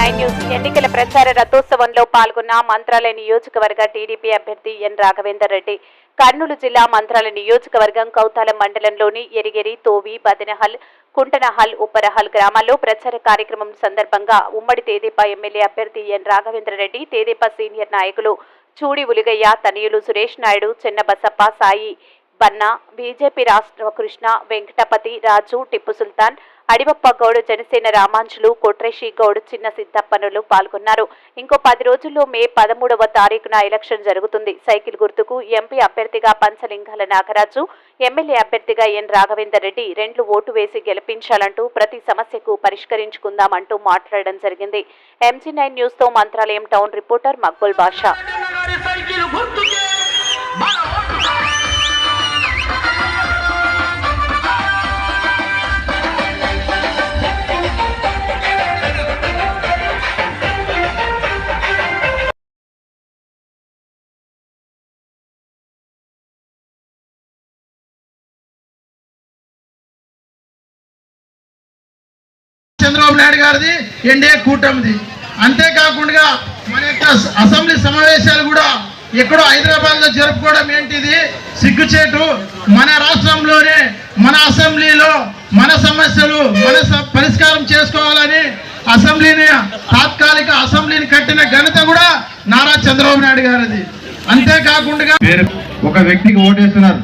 Nine news ఎన్నికల ప్రచార రథోత్సవంలో పాల్గొన్న మంత్రాలయ నియోజకవర్గ టీడీపీ అభ్యర్థి ఎన్ రాఘవేందర్ రెడ్డి. కర్నూలు జిల్లా మంత్రాలయ నియోజకవర్గం కౌతాల మండలంలోని ఎరిగెరి తోవి బదినహల్ కుంటనహల్ ఉప్పరహల్ గ్రామాల్లో ప్రచార కార్యక్రమం సందర్భంగా ఉమ్మడి తేదేపా ఎమ్మెల్యే అభ్యర్థి ఎన్ రాఘవేంద్ర రెడ్డి తేదీపా సీనియర్ నాయకులు చూడి ఉలిగయ్య తనయులు సురేష్ నాయుడు చెన్నబసప్ప సాయి బన్నా బీజేపీ రాష్ట్ర కృష్ణ వెంకటపతి రాజు టిప్పు సుల్తాన్ అడివప్ప గౌడ్ జనసేన రామాంజులు కొట్రేషి గౌడ్ చిన్న సిద్ధప్పనులు పాల్గొన్నారు. ఇంకో పది రోజుల్లో మే పదమూడవ తారీఖున ఎలక్షన్ జరుగుతుంది. సైకిల్ గుర్తుకు ఎంపీ అభ్యర్థిగా పంచలింగాల నాగరాజు ఎమ్మెల్యే అభ్యర్థిగా ఎన్ రాఘవేందర్ రెడ్డి రెండు ఓటు వేసి గెలిపించాలంటూ ప్రతి సమస్యకు పరిష్కరించుకుందామంటూ మాట్లాడడం జరిగింది. ఎంజీ నైన్ న్యూస్తో మంత్రాలయం టౌన్ రిపోర్టర్ మక్బుల్ బాషా. చంద్రబాబు నాయుడు గారిది ఎన్డీఏ కూటమిది. అంతేకాకుండా మన యొక్క అసెంబ్లీ సమావేశాలు కూడా ఎక్కడో హైదరాబాద్లో జరుపుకోవడం ఏంటిది? సిగ్గుచేటు మన రాష్ట్రంలోనే మన అసెంబ్లీలో మన సమస్యలు మన పరిష్కారం చేసుకోవాలని అసెంబ్లీని తాత్కాలిక అసెంబ్లీని కట్టిన ఘనత కూడా నారా చంద్రబాబు నాయుడు గారిది. అంతేకాకుండా ఒక వ్యక్తికి ఓటేస్తున్నారు.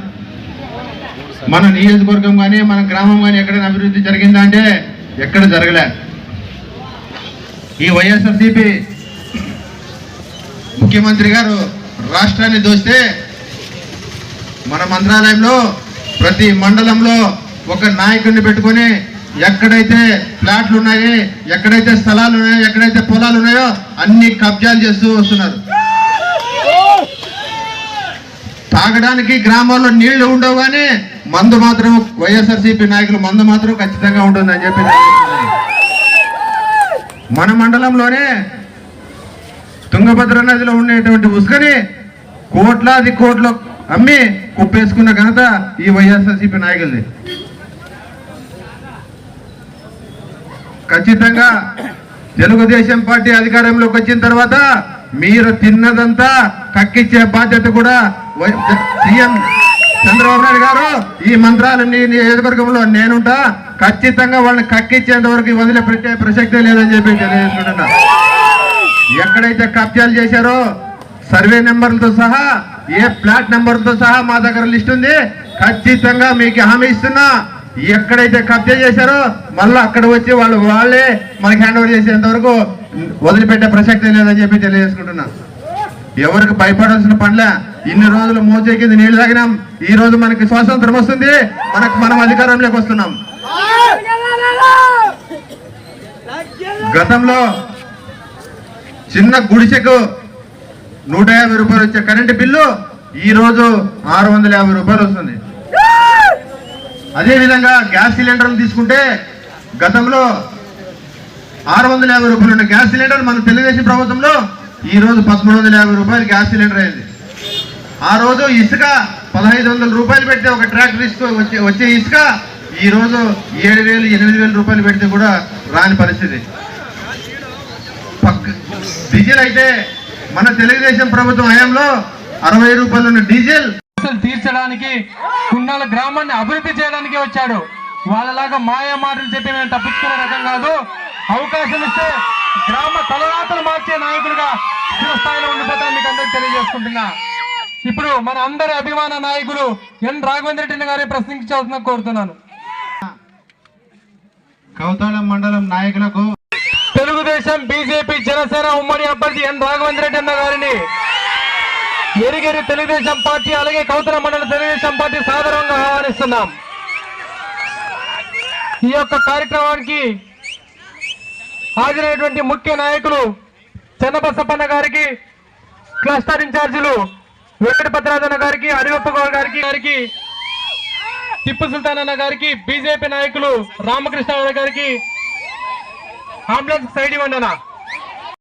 మన నియోజకవర్గం కానీ మన గ్రామం కానీ ఎక్కడైనా అభివృద్ధి జరిగిందంటే ఎక్కడ జరగలే. ఈ వైఎస్ఆర్సిపి ముఖ్యమంత్రి గారు రాష్ట్రాన్ని దోస్తే మన మంత్రాలయంలో ప్రతి మండలంలో ఒక నాయకుడిని పెట్టుకొని ఎక్కడైతే ఫ్లాట్లు ఉన్నాయి ఎక్కడైతే స్థలాలు ఉన్నాయో ఎక్కడైతే పొలాలు ఉన్నాయో అన్ని కబ్జాలు చేస్తూ వస్తున్నారు. తాగడానికి గ్రామాల్లో నీళ్ళు ఉండవు కానీ మందు మాత్రం వైఎస్ఆర్సీపీ నాయకులు మందు మాత్రం ఖచ్చితంగా ఉంటుందని చెప్పి మన మండలంలోనే తుంగభద్ర నదిలో ఉండేటువంటి ఉసుకని కోట్లాది కోట్లు అమ్మి కుప్పేసుకున్న ఘనత ఈ వైఎస్ఆర్సీపీ నాయకులది. ఖచ్చితంగా తెలుగుదేశం పార్టీ అధికారంలోకి వచ్చిన తర్వాత మీరు తిన్నదంతా కక్కిచ్చే బాధ్యత కూడా సీఎం చంద్రబాబు నాయుడు గారు ఈ మంత్రాలన్నీ నియోజకవర్గంలో నేనుంటా. ఖచ్చితంగా వాళ్ళని కక్కించేంత వరకు వదిలిపెట్టే ప్రసక్తే లేదని చెప్పి తెలియజేసుకుంటున్నా. ఎక్కడైతే కబ్జాలు చేశారో సర్వే నెంబర్లతో సహా ఏ ఫ్లాట్ నెంబర్తో సహా మా దగ్గర లిస్ట్ ఉంది. ఖచ్చితంగా మీకు హామీ ఇస్తున్నా. ఎక్కడైతే కబ్జా చేశారో మళ్ళీ అక్కడ వచ్చి వాళ్ళు వాళ్ళే మనకి హ్యాండ్ ఓవర్ చేసేంత వరకు వదిలిపెట్టే ప్రసక్తే లేదని చెప్పి తెలియజేసుకుంటున్నా. ఎవరికి భయపడాల్సిన పనిలే? ఇన్ని రోజులు మోసే కింద నీళ్ళు తాగినాం. ఈ రోజు మనకి స్వాతంత్రం వస్తుంది. మనకు మనం అధికారంలోకి వస్తున్నాం. గతంలో చిన్న గుడిసెకు నూట యాభై రూపాయలు వచ్చే కరెంటు బిల్లు ఈ రోజు ఆరు వందల యాభై రూపాయలు వస్తుంది. అదేవిధంగా గ్యాస్ సిలిండర్లు తీసుకుంటే గతంలో ఆరు వందల యాభై రూపాయలు ఉన్న గ్యాస్ సిలిండర్ మన తెలుగుదేశం ప్రభుత్వంలో ఈ రోజు పదమూడు వందల యాభై రూపాయలు గ్యాస్ సిలిండర్ అయింది. ఆ రోజు ఇసుక పదహైదు వందల రూపాయలు పెడితే ఒక ట్రాక్టర్ ఇసుక వచ్చే వచ్చే ఇసుక ఈరోజు ఏడు వేలు ఎనిమిది వేల రూపాయలు పెడితే కూడా రాని పరిస్థితి. పక్క డీజిల్ అయితే మన తెలుగుదేశం ప్రభుత్వం హయాంలో అరవై రూపాయలు ఉన్న డీజిల్ తీర్చడానికి కున్నాల గ్రామాన్ని అభివృద్ధి చేయడానికి వచ్చాడు. వాళ్ళలాగా మాయా మాటలు చెప్పి మేము తప్పించుకునే రకం కాదు. అవకాశం ఇస్తే గ్రామ తలరాతలు మార్చే నాయకుడిగా స్థాయిలో ఉండిపోతాను మీకు అందరికి తెలియజేసుకుంటున్నా. ఇప్పుడు మన అందరి అభిమాన నాయకులు ఎన్ రాఘవేంద్ర రెడ్డి గారి ప్రశ్నించాల్సిన కోరుతున్నాను. కౌతాళం మండలం నాయకులకు తెలుగుదేశం బీజేపీ జనసేన ఉమ్మడి అభ్యర్థి ఎన్ రాఘవేంద్ర రెడ్డి అన్న గారిని ఎరిగేరి తెలుగుదేశం పార్టీ అలాగే కౌతల మండల తెలుగుదేశం పార్టీ సాధారణంగా ఆహ్వానిస్తున్నాం. ఈ యొక్క కార్యక్రమానికి హాజరైనటువంటి ముఖ్య నాయకులు చెన్నబసప్పన్న గారికి క్లస్టర్ ఇన్ఛార్జీలు వెంకటభద్రాజన్న గారికి హరిగప్ప గౌడ్ గారికి గారికి టిప్పు సుల్తాన్ అన్న గారికి బీజేపీ నాయకులు రామకృష్ణ గారికి అంబులెన్స్ సైడ్ ఇవ్వండి అన్న.